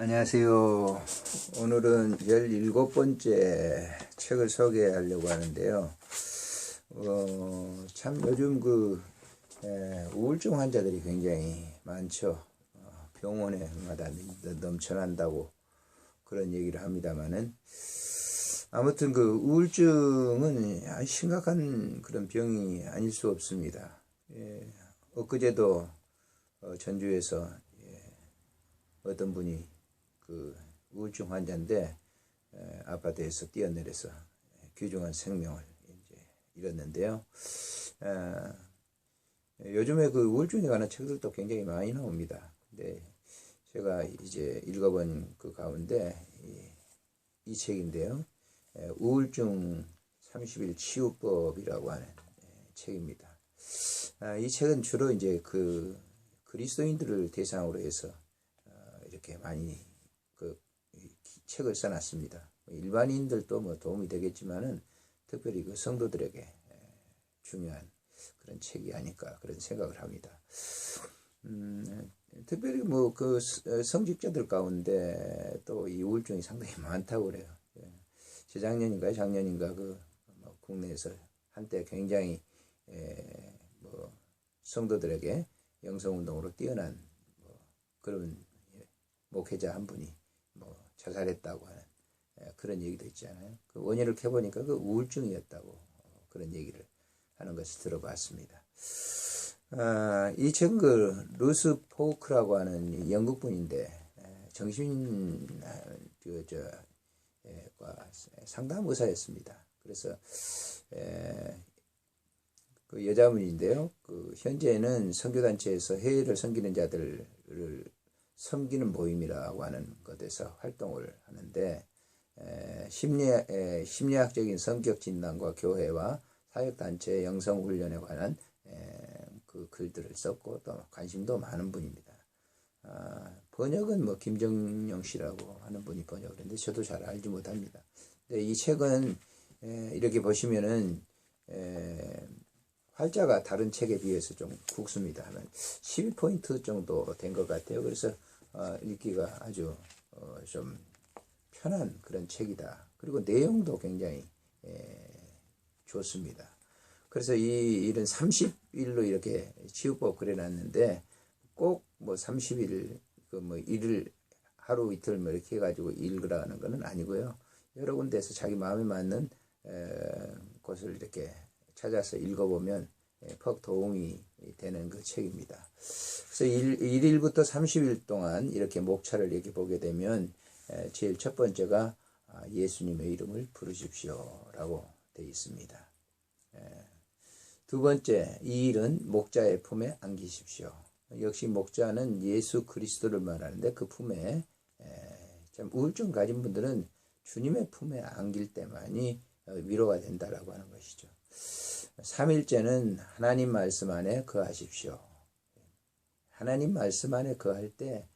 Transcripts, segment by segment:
안녕하세요. 오늘은 17번째 책을 소개하려고 하는데요. 어, 참 요즘 그 에, 우울증 환자들이 굉장히 많죠. 어, 병원에마다 넘쳐난다고 그런 얘기를 합니다만은 아무튼 그 우울증은 심각한 그런 병이 아닐 수 없습니다. 예, 엊그제도 어, 전주에서 예, 어떤 분이 그 우울증 환자인데 에, 아파트에서 뛰어내려서 귀중한 생명을 이제 잃었는데요. 에, 요즘에 그 우울증에 관한 책들도 굉장히 많이 나옵니다. 근데 제가 이제 읽어본 그 가운데 이, 이 책인데요. 에, 우울증 30일 치유법이라고 하는 책입니다. 아, 이 책은 주로 이제 그 그리스도인들을 대상으로 해서 어, 이렇게 많이 책을 써놨습니다. 일반인들도 뭐 도움이 되겠지만은 특별히 그 성도들에게 중요한 그런 책이 아닐까 그런 생각을 합니다. 음, 특별히 뭐 그 성직자들 가운데 또 이 우울증이 상당히 많다고 그래요. 예. 재작년인가 작년인가 그 뭐 국내에서 한때 굉장히 뭐 성도들에게 영성운동으로 뛰어난 뭐 그런 예, 목회자 한 분이 자살했다고 하는 예, 그런 얘기도 있잖아요. 그 원인을 캐보니까 그 우울증이었다고 어, 그런 얘기를 하는 것을 들어봤습니다. 아, 이 책은 그 루스 포크라고 하는 영국 분인데 예, 정신 아, 그저 예, 상담 의사였습니다. 그래서 그 여자분인데요. 그 현재는 선교단체에서 해외를 섬기는 자들을 섬기는 모임이라고 하는 것에서 활동을 하는데 에, 심리, 에, 심리학적인 성격 진단과 교회와 사역단체 영성훈련에 관한 에, 그 글들을 썼고 또 관심도 많은 분입니다. 아, 번역은 뭐 김정영 씨라고 하는 분이 번역을 했는데 저도 잘 알지 못합니다. 근데 이 책은 에, 이렇게 보시면은 에, 활자가 다른 책에 비해서 좀 굵습니다. 한 12포인트 정도 된 것 같아요. 그래서 어, 읽기가 아주 어, 좀 편한 그런 책이다. 그리고 내용도 굉장히 좋습니다. 그래서 이 일은 30일로 이렇게 치유법 그려놨는데 꼭 뭐 30일 그뭐 일을 하루 이틀 뭐 이렇게 해가지고 읽으라는 것은 아니고요. 여러 군데서 자기 마음에 맞는 곳을 이렇게 찾아서 읽어보면 퍽 도움이 되는 그 책입니다. 그래서 1, 1일부터 30일 동안 이렇게 목차를 이렇게 보게 되면 제일 첫 번째가 아, 예수님의 이름을 부르십시오 라고 되어 있습니다. 두 번째, 이 일은 목자의 품에 안기십시오. 역시 목자는 예수 그리스도를 말하는데 그 품에 참 우울증 가진 분들은 주님의 품에 안길 때만이 어, 위로가 된다라고 하는 것이죠. 3일째는 하나님 말씀 안에 거하십시오. 하나님 말씀 안에 거할 때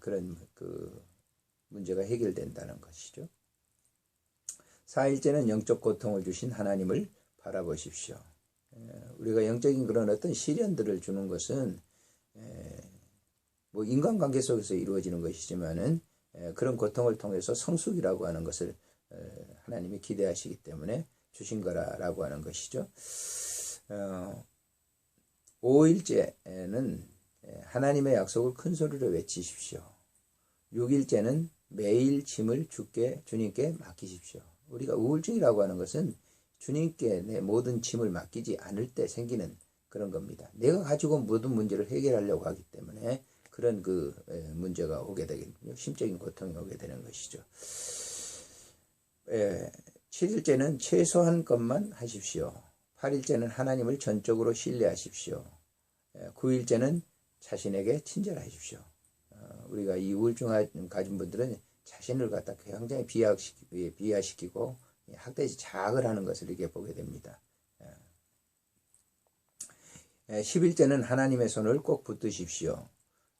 그런 그 문제가 해결된다는 것이죠. 4일째는 영적 고통을 주신 하나님을 바라보십시오. 우리가 영적인 그런 어떤 시련들을 주는 것은 뭐 인간관계 속에서 이루어지는 것이지만은 그런 고통을 통해서 성숙이라고 하는 것을 하나님이 기대하시기 때문에 주신 거라고 하는 것이죠. 어, 5일째는 하나님의 약속을 큰 소리로 외치십시오. 6일째는 매일 짐을 주께 주님께 맡기십시오. 우리가 우울증이라고 하는 것은 주님께 내 모든 짐을 맡기지 않을 때 생기는 그런 겁니다. 내가 가지고 모든 문제를 해결하려고 하기 때문에 그런 그 문제가 오게 되겠군요. 심적인 고통이 오게 되는 것이죠. 7일째는 최소한 것만 하십시오. 8일째는 하나님을 전적으로 신뢰하십시오. 9일째는 예, 자신에게 친절하십시오. 어, 우리가 이 우울증 가진 분들은 자신을 갖다 굉장히 비하시키, 비하시키고 학대시 자학을 하는 것을 이렇게 보게 됩니다. 10일째는 예. 예, 하나님의 손을 꼭 붙드십시오.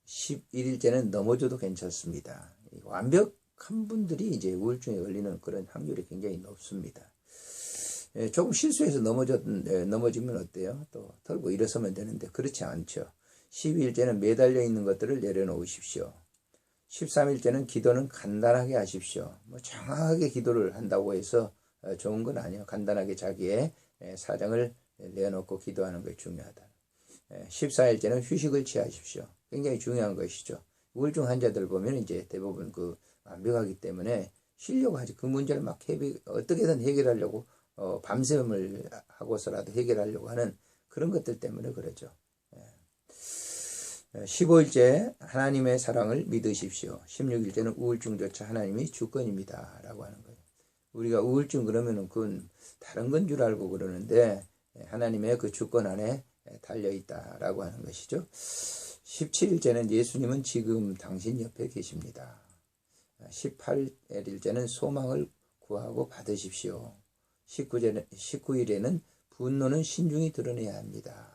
11일째는 넘어져도 괜찮습니다. 완벽 한 분들이 이제 우울증에 걸리는 그런 확률이 굉장히 높습니다. 예, 조금 실수해서 넘어졌, 예, 넘어지면 어때요? 또 털고 일어서면 되는데 그렇지 않죠. 12일째는 매달려 있는 것들을 내려놓으십시오. 13일째는 기도는 간단하게 하십시오. 뭐 정확하게 기도를 한다고 해서 어, 좋은 건 아니에요. 간단하게 자기의 에, 사정을 내놓고 기도하는 것이 중요하다. 14일째는 휴식을 취하십시오. 굉장히 중요한 것이죠. 우울증 환자들 보면 이제 대부분 그 완벽하기 때문에 쉬려고 하지. 그 문제를 막 해결, 어떻게든 해결하려고 어, 밤샘을 하고서라도 해결하려고 하는 그런 것들 때문에 그러죠. 15일째 하나님의 사랑을 믿으십시오. 16일째는 우울증조차 하나님이 주권입니다. 라고 하는 거예요. 우리가 우울증 그러면은 그건 다른 건 줄 알고 그러는데 하나님의 그 주권 안에 달려 있다라고 하는 것이죠. 17일째는 예수님은 지금 당신 옆에 계십니다. 18일째는 소망을 구하고 받으십시오. 19일에는, 19일에는 분노는 신중히 드러내야 합니다.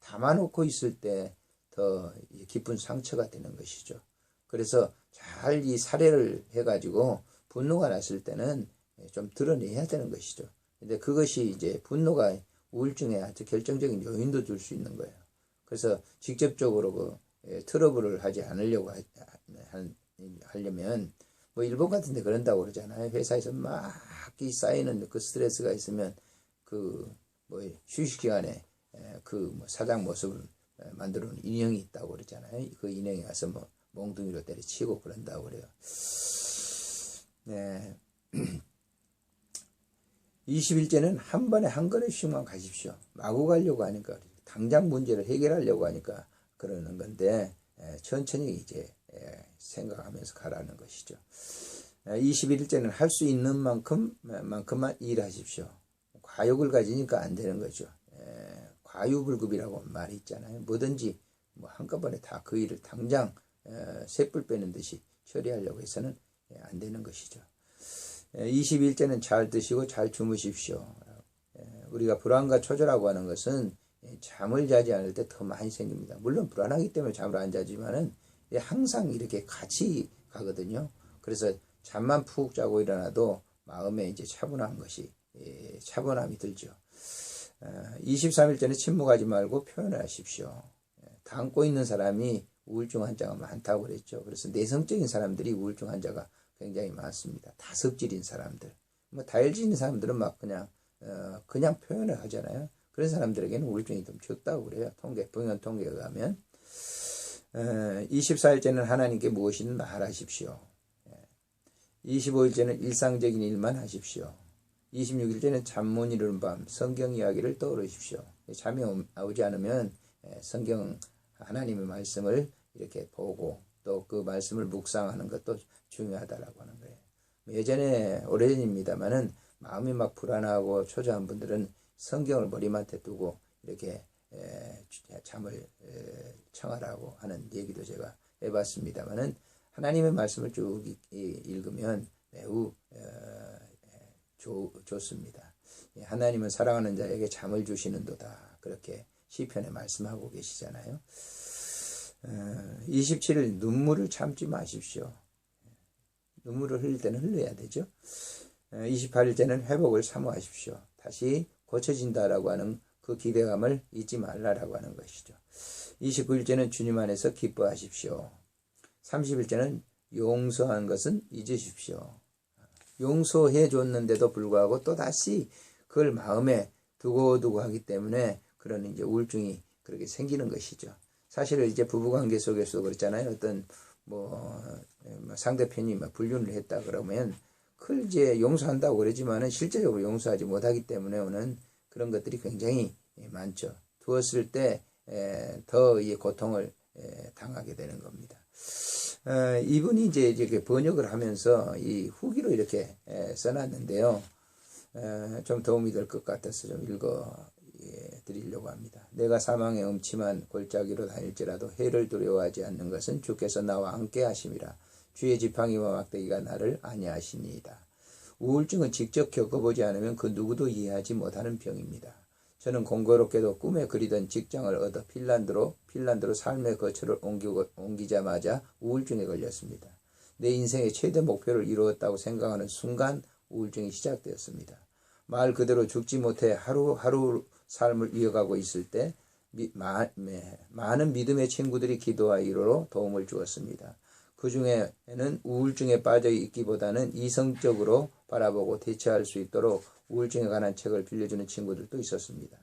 담아놓고 있을 때 더 깊은 상처가 되는 것이죠. 그래서 잘 이 사례를 해가지고 분노가 났을 때는 좀 드러내야 되는 것이죠. 근데 그것이 이제 분노가 우울증에 아주 결정적인 요인도 줄수 있는 거예요. 그래서 직접적으로 그 예, 트러블을 하지 않으려고 하, 하려면 뭐 일본 같은 데 그런다고 그러잖아요. 회사에서 막이 쌓이는 그 스트레스가 있으면 그 뭐 휴식 기간에 예, 그뭐 사장 모습을 예, 만들어 놓은 인형이 있다고 그러잖아요. 그 인형이 와서 뭐 몽둥이로 때려치고 그런다고 그래요. 네. 20일째는 한 번에 한 걸음씩만 가십시오. 마구 가려고 하니까 당장 문제를 해결하려고 하니까 그러는 건데 천천히 이제 생각하면서 가라는 것이죠. 21일째는 할 수 있는 만큼 만큼만 일하십시오. 과욕을 가지니까 안 되는 거죠. 과유불급이라고 말이 있잖아요. 뭐든지 뭐 한꺼번에 다 그 일을 당장 셋불 빼는 듯이 처리하려고 해서는 안 되는 것이죠. 21제는 잘 드시고 잘 주무십시오. 우리가 불안과 초조라고 하는 것은 잠을 자지 않을 때 더 많이 생깁니다. 물론 불안하기 때문에 잠을 안 자지만은 항상 이렇게 같이 가거든요. 그래서 잠만 푹 자고 일어나도 마음에 이제 차분한 것이 차분함이 들죠. 23일 전에 침묵하지 말고 표현하십시오. 담고 있는 사람이 우울증 환자가 많다고 그랬죠. 그래서 내성적인 사람들이 우울증 환자가 굉장히 많습니다. 다석질인 사람들. 뭐 다혈질인 사람들은 막 그냥 어, 그냥 표현을 하잖아요. 그런 사람들에게는 우울증이 좀 적다고 그래요. 통계 병원 통계에 어, 24일째는 하나님께 무엇이든 말하십시오. 25일째는 예. 일상적인 일만 하십시오. 26일째는 잠못 이루는 밤 성경 이야기를 떠오르십시오. 잠이 오지 않으면 예, 성경 하나님의 말씀을 이렇게 보고 또 그 말씀을 묵상하는 것도 중요하다라고 하는 거예요. 예전에 오래전입니다만은 마음이 막 불안하고 초조한 분들은 성경을 머리맡에 두고 이렇게 잠을 청하라고 하는 얘기도 제가 해봤습니다만은 하나님의 말씀을 쭉 읽으면 매우 어, 좋, 좋습니다. 하나님은 사랑하는 자에게 잠을 주시는도다. 그렇게 시편에 말씀하고 계시잖아요. 27일 어, 눈물을 참지 마십시오. 눈물을 흘릴 때는 흘려야 되죠. 28일째는 회복을 사모하십시오. 다시 고쳐진다라고 하는 그 기대감을 잊지 말라라고 하는 것이죠. 29일째는 주님 안에서 기뻐하십시오. 30일째는 용서한 것은 잊으십시오. 용서해 줬는데도 불구하고 또다시 그걸 마음에 두고두고 하기 때문에 그런 이제 우울증이 그렇게 생기는 것이죠. 사실은 이제 부부관계 속에서도 그렇잖아요. 어떤 뭐, 뭐 상대편이 막 불륜을 했다 그러면 그걸 이제 용서한다고 그러지만은 실제적으로 용서하지 못하기 때문에 오는 그런 것들이 굉장히 많죠. 두었을 때 더 이 고통을 당하게 되는 겁니다. 어, 이분이 이제 이렇게 번역을 하면서 이 후기로 이렇게 써놨는데요. 좀 도움이 될 것 같아서 좀 읽어 드리려고 합니다. 내가 사망의 음침한 골짜기로 다닐지라도 해를 두려워하지 않는 것은 주께서 나와 함께 하심이라. 주의 지팡이와 막대기가 나를 안니하시니이다. 우울증은 직접 겪어보지 않으면 그 누구도 이해하지 못하는 병입니다. 저는 공교롭게도 꿈에 그리던 직장을 얻어 핀란드로 핀란드로 삶의 거처를 옮기고, 옮기자마자 우울증에 걸렸습니다. 내 인생의 최대 목표를 이루었다고 생각하는 순간 우울증이 시작되었습니다. 말 그대로 죽지 못해 하루하루 삶을 이어가고 있을 때 미, 마, 네, 많은 믿음의 친구들이 기도와 위로로 도움을 주었습니다. 그 중에는 우울증에 빠져 있기보다는 이성적으로 바라보고 대처할 수 있도록 우울증에 관한 책을 빌려주는 친구들도 있었습니다.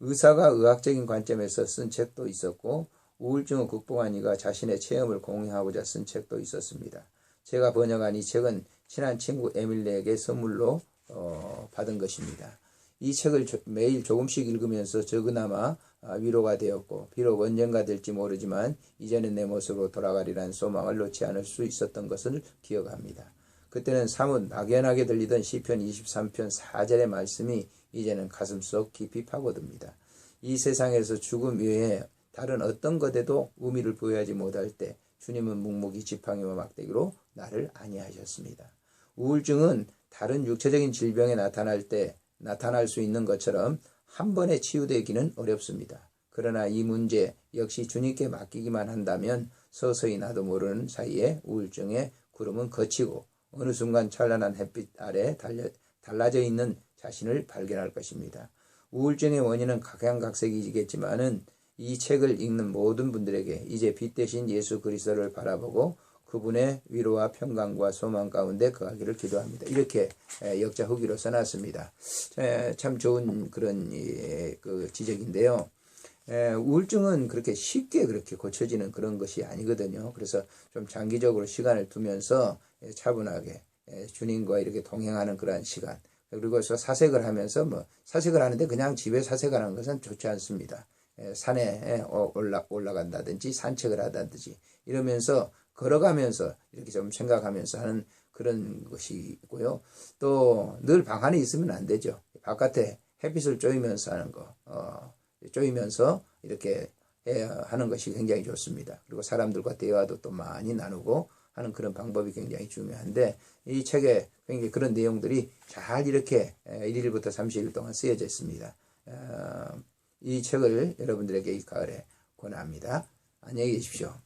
의사가 의학적인 관점에서 쓴 책도 있었고 우울증을 극복한 이가 자신의 체험을 공유하고자 쓴 책도 있었습니다. 제가 번역한 이 책은 친한 친구 에밀리에게 선물로 어, 받은 것입니다. 이 책을 조- 매일 조금씩 읽으면서 적으나마 아, 위로가 되었고 비록 언젠가 될지 모르지만 이제는 내 모습으로 돌아가리라는 소망을 놓지 않을 수 있었던 것을 기억합니다. 그때는 사뭇 막연하게 들리던 시편 23편 4절의 말씀이 이제는 가슴속 깊이 파고듭니다. 이 세상에서 죽음 외에 다른 어떤 것에도 의미를 부여하지 못할 때 주님은 묵묵히 지팡이와 막대기로 나를 안위하셨습니다. 우울증은 다른 육체적인 질병에 나타날 때 나타날 수 있는 것처럼 한 번에 치유되기는 어렵습니다. 그러나 이 문제 역시 주님께 맡기기만 한다면 서서히 나도 모르는 사이에 우울증의 구름은 거치고 어느 순간 찬란한 햇빛 아래 달려, 달라져 있는 자신을 발견할 것입니다. 우울증의 원인은 각양각색이겠지만은 이 책을 읽는 모든 분들에게 이제 빛 대신 예수 그리스도를 바라보고 그분의 위로와 평강과 소망 가운데 거하기를 기도합니다. 이렇게 에, 역자 후기로 써놨습니다. 에, 참 좋은 그런 이, 그 지적인데요. 에, 우울증은 그렇게 쉽게 그렇게 고쳐지는 그런 것이 아니거든요. 그래서 좀 장기적으로 시간을 두면서 에, 차분하게 에, 주님과 이렇게 동행하는 그러한 시간 그리고 서 사색을 하면서 뭐 사색을 하는데 그냥 집에 사색을 하는 것은 좋지 않습니다. 에, 산에 어, 올라 올라간다든지 산책을 하다든지 이러면서 걸어가면서 이렇게 좀 생각하면서 하는 그런 것이 있고요. 또 늘 방 안에 있으면 안 되죠. 바깥에 햇빛을 쬐면서 하는 거, 어, 쬐면서 이렇게 하는 것이 굉장히 좋습니다. 그리고 사람들과 대화도 또 많이 나누고 하는 그런 방법이 굉장히 중요한데 이 책에 굉장히 그런 내용들이 잘 이렇게 1일부터 30일 동안 쓰여져 있습니다. 어, 이 책을 여러분들에게 이 가을에 권합니다. 안녕히 계십시오.